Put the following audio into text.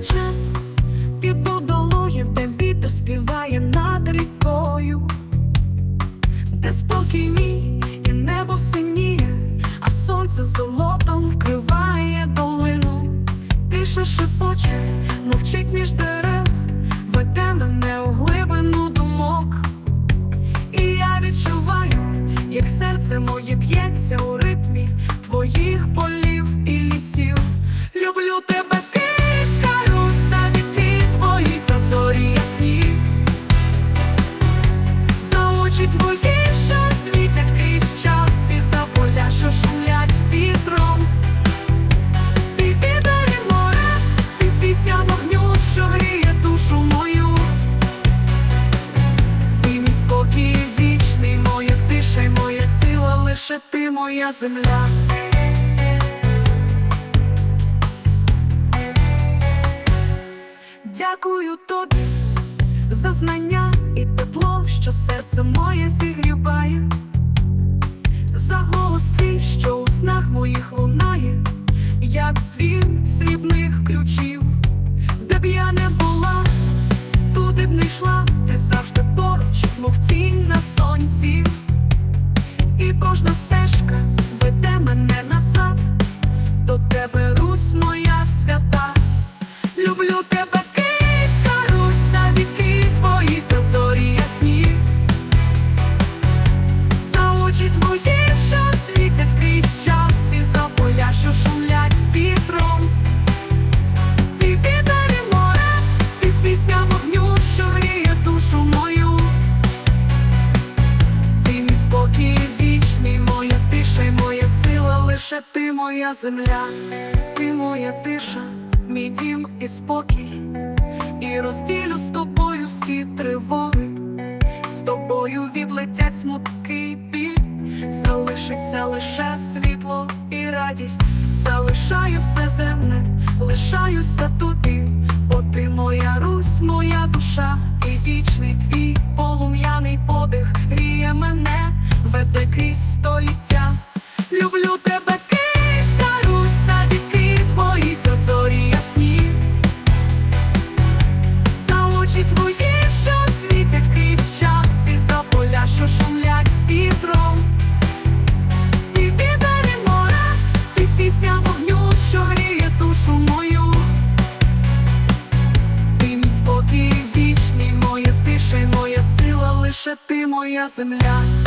час. Під дологів, де вітер співає над рікою, де спокій мій і небо синіє, а сонце золотом вкриває долину, тиша шепоче, мовчить між дерев, веде мене у глибину думок. І я відчуваю, як серце моє б'ється у ритмі очі світять крізь час, і за поля, що шумлять вітром. Ти вітер море, ти пісня вогню, що гріє душу мою. Ти мій спокій вічний, моя тиша й моя сила, лише ти моя земля. Дякую тобі за знання і тепло, що серце моє зігріває, за голос твій, що у снах моїх лунає, як дзвін срібних ключів, де б я не була, туди б не йшла, ти завжди поруч, мов тінь на сонці, і кожна стежка веде мене назад, до тебе Русь моя ти моя земля, ти моя тиша, мій дім і спокій, і розділю з тобою всі тривоги, з тобою відлетять смутки й біль, залишиться лише світло і радість, залишаю все земне, лишаюся тобі, бо ти моя Русь, моя душа, і вічний твій полум'яний подих. Гріє мене, веде крізь століття. Лише ти моя земля.